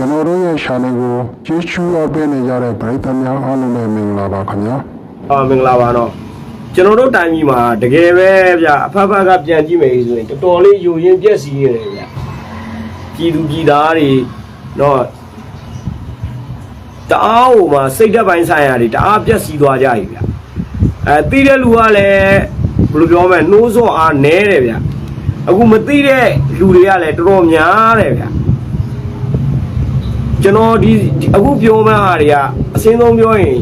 ကျွန်တော်တို့ရဲ့ channel ကိုကြည့်ရှုအားပေးနေကြတဲ့ပရိသတ်များအားလုံးပဲမင်္ဂလာပါခင်ဗျာအာမင်္ဂလာပါတော့ကျွန်တော်တို့တိုင်းပြည်မှာတကယ်ပဲဗျအဖက်ဖက်ကပြန်ကြည့်မယ်ဆိုရင်တော်တော်လေးယူရင်ပြက်စီးနေတယ်ဗျပြည်သူပြည်သားတွေတော့တအားဟိုမှာစိတ်ဓာတ်ပိုင်းဆိုင်ရာတွေတအားပြက်စီးသွားကြပြီဗျအဲတီးတဲ့လူကလည်းဘယ်လိုပြောမလဲနှိုးစောအားနဲတယ်ဗျအခုမသိတဲ့လူတွေကလည်းတော်တော်များတယ်ဗျ ကျွန်တော်ဒီအခုပြောမှဟာတွေကအစင်းဆုံးပြောရင်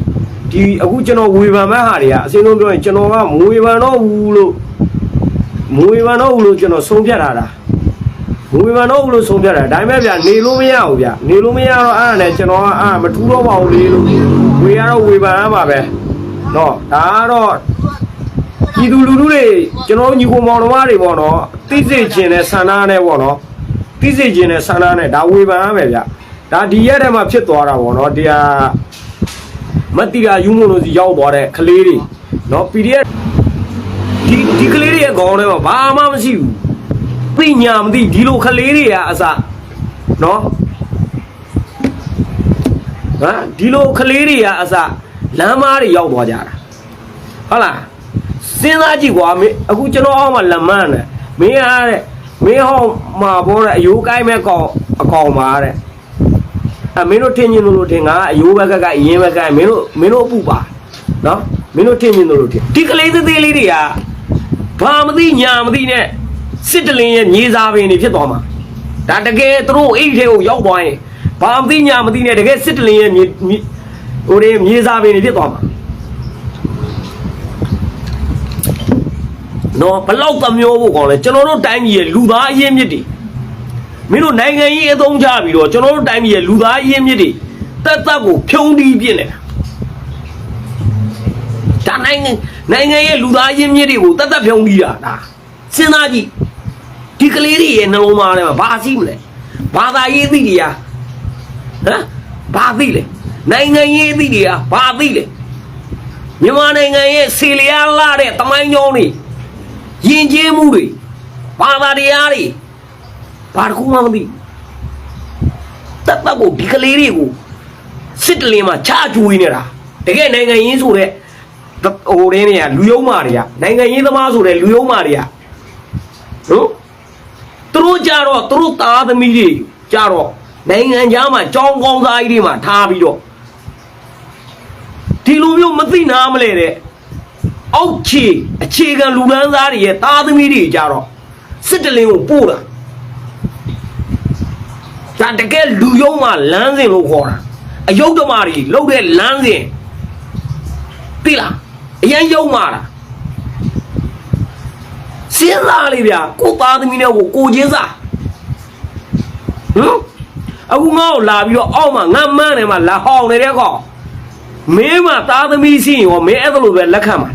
ဒီအခုကျွန်တော်ဝေဖန်မဲ့ဟာတွေကအစင်းဆုံးပြောရင်ကျွန်တော်ကမဝေဖန်တော့ဘူးလို့မဝေဖန်တော့ဘူးလို့ကျွန်တော်ဆုံးဖြတ်လာတာမဝေဖန်တော့ဘူးလို့ဆုံးဖြတ်တာဒါပေမဲ့ဗျနေလို့မရဘူးဗျနေလို့မရတော့အဲ့ဒါနဲ့ကျွန်တော်ကအာမထူးတော့ပါဘူးလေလို့ဝေရတော့ဝေဖန်ရမှာပဲနော်ဒါကတော့ဒီသူလူလူတွေကျွန်တော်ညီကိုမောင်တော်မတွေပေါ့နော်သိစေခြင်းနဲ့ဆန္ဒနဲ့ပေါ့နော်သိစေခြင်းနဲ့ဆန္ဒနဲ့ဒါဝေဖန်ရမယ်ဗျ ဒါဒီရက်ထဲမှာဖြစ်သွားတာပေါ့နော်တရားမတိရာယူမလို့စီရောက်သွားတဲ့ကလေးတွေနော် PDF ဒီဒီကလေးတွေရဲ့ခေါင်းထဲမှာဘာမှမရှိဘူးပညာမသိဒီလိုကလေးတွေကအစနော်ဟာဒီလိုကလေးတွေကအစလမ်းမတွေရောက်သွားကြတာဟုတ်လားစဉ်းစားကြည့်ကွာမင်းအခုကျွန်တော်အောက်မှာလမ်းမနဲ့မင်းအားတဲ့မင်းဟောင်းမှာပေါ်တဲ့အယိုးကိုင်းမဲ့ကောင်အကောင်ပါတဲ့ အမင်းတို့ထင်မြင်လို့လို့ထင်ငါအယိုးဘက်ကကအရင်ဘက်ကမင်းတို့မင်းတို့အပူပါနော်မင်းတို့ထင်မြင်လို့လို့ထင်ဒီကလေးသေးသေးလေးတွေကဘာမသိညာမသိနဲ့စစ်တလင်းရဲ့မြေစာပင်တွေဖြစ်သွားမှာဒါတကယ်သူတို့အိတ်ထဲကိုရောက်သွားရင်ဘာမသိညာမသိနဲ့တကယ်စစ်တလင်းရဲ့မြေမြေဟိုတွေမြေစာပင်တွေဖြစ်သွားမှာနော်ဘလောက်သမျိုးဖို့ကောင်းလဲကျွန်တော်တို့တိုင်းပြည်ရဲ့လူသားအရင်းမြစ်တွေ မင်းတို့နိုင်ငံရေးအသုံးချပြီးတော့ကျွန်တော်တို့တိုင်းပြည်ရဲ့လူသားအရင်းမြစ်တွေတက်တက်ကိုဖြုံးတီးပြစ်နေတာဒါနိုင်ငံနိုင်ငံရဲ့လူသားအရင်းမြစ်တွေကိုတက်တက်ဖြုံးတီးတာဒါစဉ်းစားကြည့်ဒီကလေးတွေရဲ့နှလုံးသားထဲမှာဘာရှိမလဲဘာသာရေးသိတွေကဟမ်ဘာသိလဲနိုင်ငံရေးသိတွေကဘာသိလဲမြန်မာနိုင်ငံရဲ့စီလျာလာတဲ့တမိုင်းကြောင်းတွေယဉ်ကျေးမှုတွေဘာသာတရားတွေ ဘာတစ်ခုမှမသိတပ်တပ်ကိုဒီကလေးတွေကိုစစ်တလင်းမှာချကျွေးနေတာတကယ်နိုင်ငံရင်းဆိုတဲ့ဟိုရင်းတွေကလူယုံမာတွေကနိုင်ငံရင်းသမားဆိုတဲ့လူယုံမာတွေကဟင်သူတို့ကြတော့သူတို့သားသမီးတွေကြတော့နိုင်ငံခြားမှာကြောင်းကောင်းစားကြီးတွေမှာထားပြီးတော့ဒီလိုမျိုးမသိနာမလဲတဲ့အောက်ခြေအခြေခံလူလန်းသားတွေရဲ့သားသမီးတွေကြတော့စစ်တလင်းကိုပို့တာ ဒါတကယ်လူယုံမှလမ်းစဉ်လို့ခေါ်တာအယုတ်ဓမ္မတွေလှုပ်တဲ့လမ်းစဉ်သိလားအရင်ယုံမှတာစဉ်းစားလေဗျာကိုသားသမီးနဲ့ကိုကိုချင်းစားဟမ်အခုငါ့ကိုလာပြီးတော့အောက်မှာငါမန်းတယ်မှာလာဟောင်းနေတဲ့ကောင်မင်းမသားသမီးစီရောမင်းအဲ့ဒါလိုပဲလက်ခံမှာ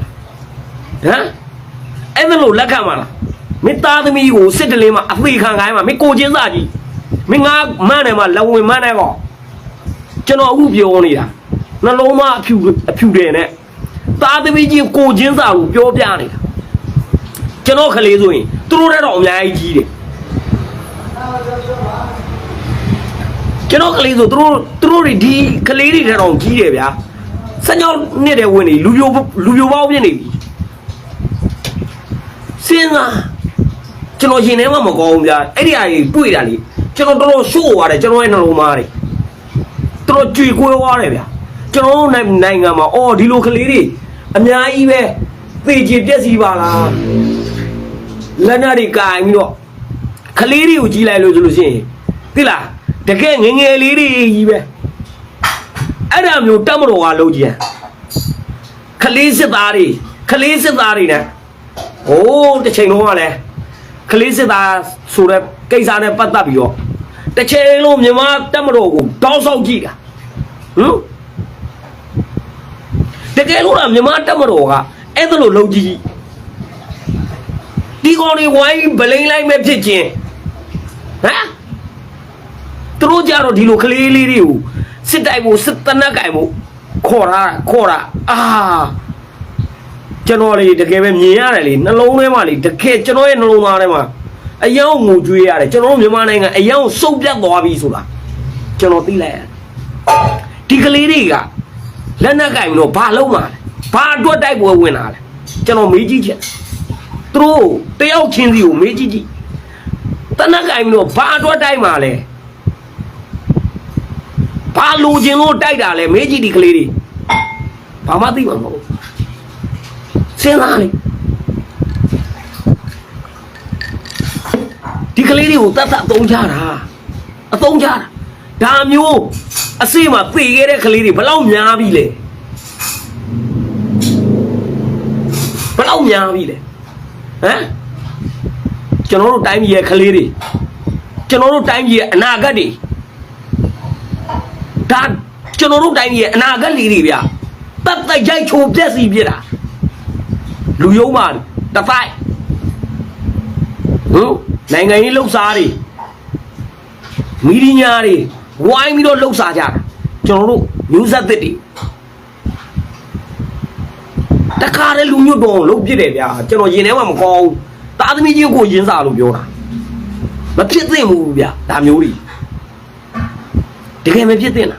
လားဟမ်အဲ့ဒါလိုလက်ခံမှာလားမင်းသားသမီးကိုစစ်တလင်းမှာအသေးခံခိုင်းမှာမင်းကိုချင်းစားကြီး မင်းငါမန်းတယ်မှာလဝင်မန်းတယ်ကောကျွန်တော်အခုပြောနေတာနှလုံးသားအဖြူအဖြူတယ်နဲ့သားသမီးချင်းကိုချင်းစာကိုပြောပြနေတာကျွန်တော်ကလေးဆိုရင်သူတို့တဲ့တော့အများကြီးကြီးတယ်ကျွန်တော်ကလေးဆိုသူတို့သူတို့တွေဒီကလေးတွေတဲ့တော့ကြီးတယ်ဗျာစညောင်းနှစ်တဲ့ဝင်နေလူပြိုလူပြိုပေါင်းပြနေပြီစဉ်းစားကျွန်တော်ရင်ထဲမှာမကောင်းဘူးဗျာအဲ့ဒီအရာကြီးတွေ့တာလေ ကျွန်တော်တော်တော်ရှိုးသွားတယ်ကျွန်တော်ရဲ့နှလုံးသားတွေတော်တော်ကြွေကွဲသွားတယ်ဗျာကျွန်တော်တို့နိုင်ငံမှာအော်ဒီလိုကလေးတွေအများကြီးပဲသေချင်ပြက်စီပါလားလက်နက်တွေကင်ပြီးတော့ကလေးတွေကိုကြီးလိုက်လို့ဆိုလို့ရှိရင်သိလားတကယ်ငယ်ငယ်လေးတွေကြီးပဲအဲ့ဒါမျိုးတက်မတော်ကလုံးကြီးကလေးစစ်သားတွေကလေးစစ်သားတွေနဲ့ဟိုးတစ်ချိန်လုံးကလည်း ကလေးစစ်သားဆိုတဲ့ကိစ္စနဲ့ပတ်သက်ပြီးတော့တစ်ချိန်လုံးမြန်မာတက်မတော်ကိုတောင်းဆောက်ကြည့်တာဟမ်တကယ်လို့လားမြန်မာတက်မတော်ကအဲ့ဒါလိုလုံးကြည့်ဒီကောင်တွေဝိုင်းဗလိန်လိုက်မဲ့ဖြစ်ချင်းဟမ်သူတို့ကြတော့ဒီလိုကလေးလေးတွေကိုစစ်တိုက်ဖို့စစ်တနက်ကင်ဖို့ခေါ်တာခေါ်တာအာ ကျွန်တော်လေတကယ်ပဲမြင်ရတယ်လေနှလုံးထဲမှာလေတကယ်ကျွန်တော်ရဲ့နှလုံးသားထဲမှာအယောင်ငိုကြွေးရတယ်ကျွန်တော်တို့မြန်မာနိုင်ငံအယောင်စုပ်ပြတ်သွားပြီဆိုတာကျကျွန်တော်သိလိုက်ရတယ်ဒီကလေးတွေကလက်နက်ကင်ပြီးတော့ဘာလုံးမှာလဲဘာအတွက်တိုက်ပွဲဝင်လာလဲကျွန်တော်မေးကြည့်ချက်သူတို့တယောက်ချင်းစီကိုမေးကြည့်ကြည့်တနက်ကင်ပြီးတော့ဘာအတွက်တိုက်မှာလဲဘာလိုချင်လို့တိုက်တာလဲမေးကြည့်ဒီကလေးတွေဘာမှသိမှာမဟုတ်ဘူး စဉ်းစားလေဒီကလေးတွေကိုတတ်တတ်အသုံးချတာအသုံးချတာဒါမျိုးအစိမသေခဲ့တဲ့ကလေးတွေဘယ်လောက်များပြီလဲဘယ်လောက်များပြီလဲဟမ်ကျွန်တော်တို့တိုင်းပြည်ရဲ့ကလေးတွေကျွန်တော်တို့တိုင်းပြည်ရဲ့အနာဂတ်တွေဒါကျွန်တော်တို့တိုင်းပြည်ရဲ့အနာဂတ်လေးတွေဗျတတ်တတ်ရိုက်ချိုပြက်စီပြစ်တာ လူယုံမှတပိုက်ဟင်နိုင်ငံရေးလှုပ်ရှားတွေမီဒီယာတွေဝိုင်းပြီးတော့လှုပ်ရှားကြတာကျွန်တော်တို့မျိုးဆက်သစ်တွေတခါတည်းလူမျိုးတော်လှုပ်ပြစ်တယ်ဗျာကျွန်တော်ရင်ထဲမှာမကောင်းဘူးတာသမီချင်းကိုရင်းစားလို့ပြောတာမဖြစ်သင့်ဘူးဗျာဒါမျိုးတွေတကယ်မဖြစ်သင့်တာ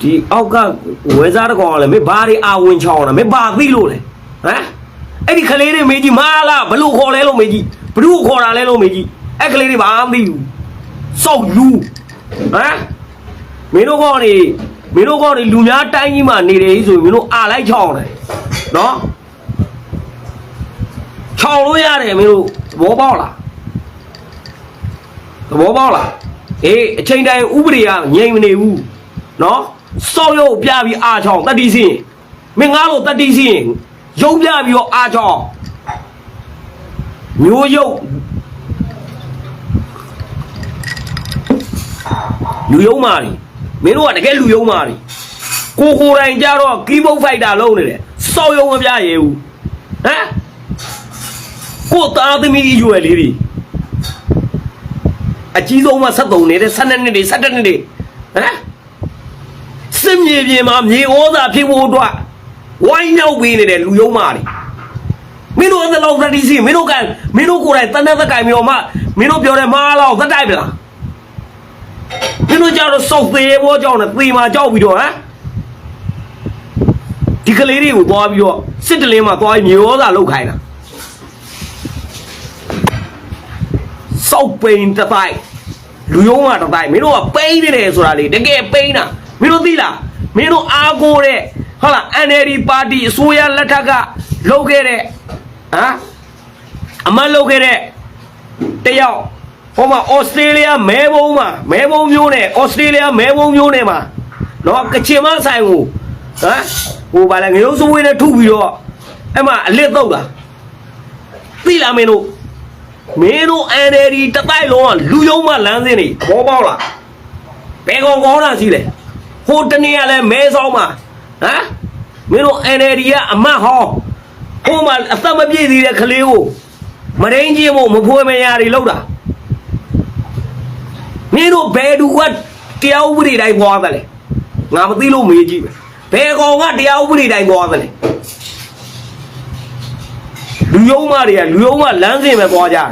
ဒီအောက်ကဝဲစားတကောင်ကလည်းမင်းဘာတွေအာဝင်ချောင်းတာမင်းဘာသိလို့လဲဟမ်အဲ့ဒီကလေးတွေမေးကြည့်မာလားဘလို့ခေါ်လဲလို့မေးကြည့်ဘလို့ခေါ်တာလဲလို့မေးကြည့်အဲ့ကလေးတွေဘာမှမသိဘူးစောက်လူဟမ်မင်းတို့ကောင်တွေမင်းတို့ကောင်တွေလူများတိုင်းကြီးမှာနေတယ်ဆိုရင်မင်းတို့အာလိုက်ချောင်းတယ်နော်ချောင်းလို့ရတယ်မင်းတို့သဘောပေါက်လားသဘောပေါက်လားအေးအချိန်တိုင်းဥပဒေကငြိမ်မနေဘူးနော် စောက်ရုပ်ပြပြီးအာချောင်းတတိစင်းမင်းငါလို့တတိစင်းရုပ်ပြပြီးတော့အာချောင်းမျိုးရုပ်လူယုံမာတွေမင်းတို့ကတကယ်လူယုံမာတွေကိုကိုယ်တိုင်ကြတော့ကီးဘုတ်ဖိုက်တာလုံးနေတယ်စောက်ရုံမပြရဲဘူးဟမ်ကိုယ်သားသမီးကြီးရွယ်လေးတွေအကြီးဆုံးမှ73နေတဲ့12နှစ်တွေ17နှစ်တွေဟမ် စစ်မြေပြင်မှာမြေဩဇာဖြစ်ဖို့အတွက်ဝိုင်းရောက်ပေးနေတဲ့လူယုံမာတွေမင်းတို့အဲ့လောက်သတိစီမင်းတို့ကမင်းတို့ကိုယ်တိုင်တန်းတဲ့ကင်မျိုးမှမင်းတို့ပြောတယ်မားလောက်သတ်တိုက်ပလားမင်းတို့ကြတော့စောက်သေးဘောကြောင့်နဲ့သေမာကြောက်ပြီးတော့ဟမ်ဒီကလေးတွေကိုသွားပြီးတော့စစ်တလင်းမှာသွားပြီးမြေရောစာလောက်ခိုင်းတာစောက်ပိန်တစ်ပိုက်လူယုံမှာတစ်ပိုက်မင်းတို့ကပိန်နေတယ်ဆိုတာလေတကယ်ပိန်တာ မင်းတို့သိလားမင်းတို့အားကိုးတဲ့ဟုတ်လား NLD ပါတီအစိုးရလက်ထက်ကလုပ်ခဲ့တဲ့ဟမ်အမတ်လုပ်ခဲ့တဲ့တယောက်ဟိုမှာဩစတြေးလျမဲဘုံမှာမဲဘုံမျိုးနဲ့ဩစတြေးလျမဲဘုံမျိုးနဲ့မှာတော့ကချင်မဆိုင်ကိုဟမ်ဟိုဗာလဲငရုံးစိုးဝေးနဲ့ထုပြီးတော့အဲ့မှာအလစ်တော့တာသိလားမင်းတို့မင်းတို့ NLD တတိုက်လုံးကလူယုံမလမ်းစင်းနေဘောပေါက်လားဘယ်ကောင်ကောင်းတာရှိလဲ ဟိုတနေ့ကလည်းမဲဆောင်မှာဟမ်မင်းတို့ NLD ကအမတ်ဟောင်းဟိုမှာအသက်မပြည့်သေးတဲ့ကလေးကိုမရင်းချင်းမို့မဖွေးမရတွေလောက်တာမင်းတို့ဘယ်သူကတရားဥပဒေတိုင်းသွားတယ်လဲငါမသိလို့မေးကြည့်ပဲဘယ်ကောင်ကတရားဥပဒေတိုင်းသွားတယ်လဲလူယုံမတွေကလူယုံမလမ်းစဉ်ပဲသွားကြတယ်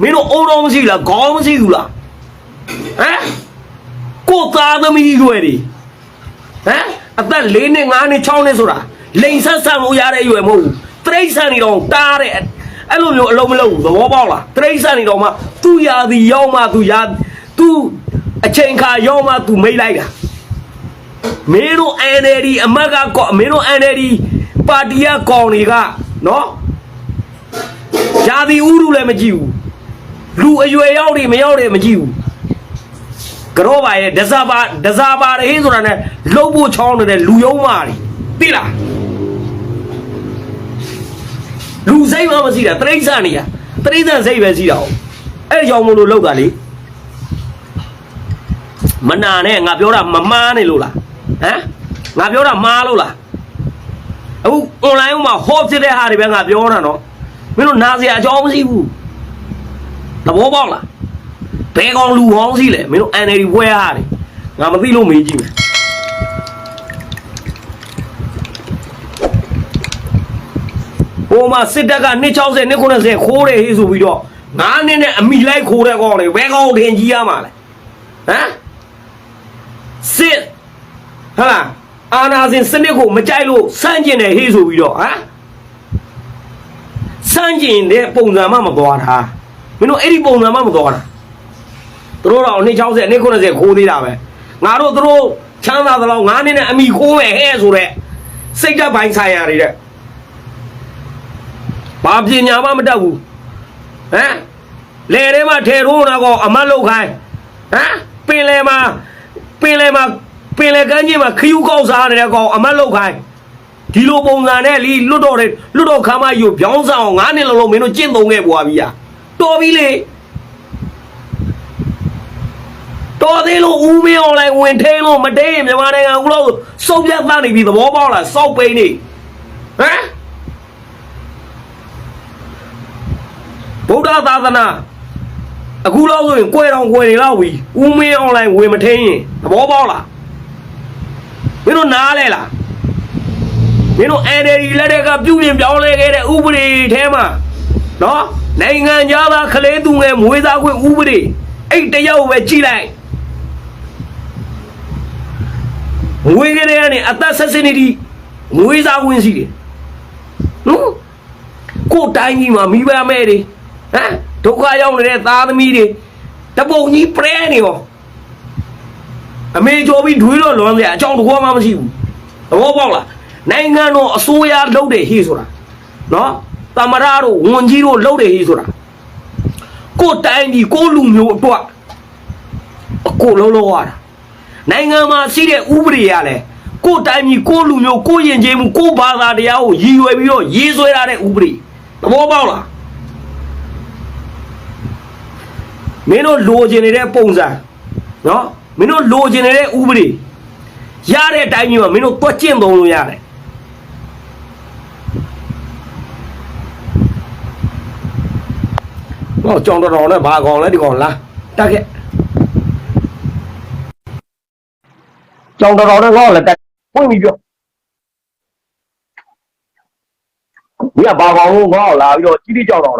မင်းတို့အိုးတော်မရှိလားခေါင်းမရှိဘူးလားဟမ်ကိုသားသမီးရွယ်တွေ ဟမ်အသက်၄နှစ်၅နှစ်6နှစ်ဆိုတာလိန်ဆက်ဆံလို့ရတဲ့ရွယ်မဟုတ်ဘူးတရိတ်ဆန်နေတော့တားတဲ့အဲ့လိုမျိုးအလုံးမလုံးဘူးသဘောပေါက်လားတရိတ်ဆန်နေတော့မှသူ့ရာသည်ရောက်မှသူရာသူအချိန်ခါရောက်မှသူမိတ်လိုက်တာမင်းတို့ NLD အမတ်ကကောမင်းတို့ NLD ပါတီကကောင်တွေကနော်ရာသီဥတုလည်းမကြည့်ဘူးလူအရွယ်ရောက်တွေမရောက်တွေမကြည့်ဘူး ကြောပါရဲ့ဒဇာပါဒဇာပါရင်းဆိုတာ ਨੇ လှုပ်ဖို့ချောင်းနေတဲ့လူယုံမာတွေသိလားလူစိတ်မှမရှိတာတရိစ္ဆာန်နေရတရိစ္ဆာန်စိတ်ပဲရှိတာဟုတ်အဲ့ကြောင့်မလို့လောက်တာလေမနာနဲ့ငါပြောတာမမားနေလို့လားဟမ်ငါပြောတာမားလို့လားအခု online မှာဟောဖြစ်တဲ့ဟာတွေပဲငါပြောတာနော်မင်းတို့နာစရာအကြောင်းမရှိဘူးသဘောပေါက်လား ဘယ်ကောင်လူဟောင်းစီလဲမင်းတို့ NLD ဘွဲဟာတွေငါမသိလို့မေးကြည့်မယ်ဟိုိုမှာစစ်တပ်က260 290ခိုးတယ်ဟေးဆိုပြီးတော့ငါးနှစ်နဲ့အမိလိုက်ခိုးတဲ့ကောင်တွေဘယ်ကောင်ထင်ကြီးရမှာလဲဟမ်စစ်ဟာလားအာနာစင်စနစ်ကိုမကြိုက်လို့စန့်ကျင်တယ်ဟေးဆိုပြီးတော့ဟမ်စန့်ကျင်တဲ့ပုံစံမှမသွားတာမင်းတို့အဲ့ဒီပုံစံမှမသွားတာ သူတို့တော့260 290ခိုးသေးတာပဲငါတို့သူတို့ချမ်းသာသလောက်ငါးနှစ်နဲ့အမိခိုးမယ်ဟဲ့ဆိုတဲ့စိတ်ဓာတ်ပိုင်းဆိုင်ရာတွေတဲ့ဘာပညာမှမတတ်ဘူးဟမ်လေထဲမှာထဲထိုးတာကောအမတ်လောက်ခိုင်းဟမ်ပင်လေမှာပင်လေမှာပင်လေကမ်းကြီးမှာခယူကောက်စားနေတဲ့ကောင်အမတ်လောက်ခိုင်းဒီလိုပုံစံနဲ့လီလွတ်တော့တယ်လွတ်တော့ခမ်းမယူပြောင်းဆောင်ငါးနှစ်လုံးလုံးမင်းတို့ကျင့်သုံးခဲ့ပွားပြီอ่ะတော်ပြီလေ တော်သေးလို့ဦးမင်းအွန်လိုင်းဝင်ထိန်လို့မတိန်မြန်မာနိုင်ငံဦးလို့စုပ်ပြတ်သားနေပြီသဘောပေါက်လားစောက်ပိန်းနေဟမ်ဗုဒ္ဓသာသနာအခုလောက်ဆိုရင်ကွယ်တော်ကွယ်နေလောက်ပြီဦးမင်းအွန်လိုင်းဝင်မထင်းရင်သဘောပေါက်လားမင်းတို့နားလဲလားမင်းတို့ NLD လက်ထက်ကပြုပြင်ပြောင်းလဲခဲ့တဲ့ဥပဒေထဲမှာနော်နိုင်ငံသားကလေးသူငယ်မွေးစားခွင့်ဥပဒေအဲ့တယောက်ပဲကြည့်လိုက် မွေးကလေးကနေအသက်ဆက်စနေတီမွေးစားခွင့်ရှိတယ်နော်ကိုယ်တိုင်းကြီးမှာမိဘမဲ့တွေဟမ်ဒုက္ခရောက်နေတဲ့သားသမီးတွေတပုံကြီးပရဲနေရောအမေကျော်ပြီးဒွေးတော့လွန်စရာအကြောင်းတစ်ခုမှမရှိဘူးသဘောပေါက်လားနိုင်ငံတော်အစိုးရလုပ်တယ်ဟေးဆိုတာနော်တမရတို့ဝန်ကြီးတို့လုပ်တယ်ဟေးဆိုတာကိုယ်တိုင်းကြီးကိုယ်လူမျိုးအတွက်အကိုလုံးလုံးရတာ နိုင်ငံမှာရှိတဲ့ဥပဒေရလဲကိုယ်တိုင်းကြီးကိုယ်လူမျိုးကိုယ်ယဉ်ကျေးမှုကိုယ်ဘာသာတရားကိုရည်ရွယ်ပြီးတော့ရေးဆွဲထားတဲ့ဥပဒေသဘောပေါက်လားမင်းတို့လိုချင်နေတဲ့ပုံစံနော်မင်းတို့လိုချင်နေတဲ့ဥပဒေရတဲ့အတိုင်းမျိုးကမင်းတို့တွက်ကျင့်သုံးလို့ရတယ်ဟောကြောင်တော်တော်နဲ့ဘာကောင်လဲဒီကောင်လားတက်ခဲ့ ကြောင်တော်တော်နဲ့ငေါ့လဲတက်ဖွင့်ပြီးပြောဒီကဘာကောင်လို့ငေါ့လာပြီးတော့ကြီးကြီးကြောက်တော့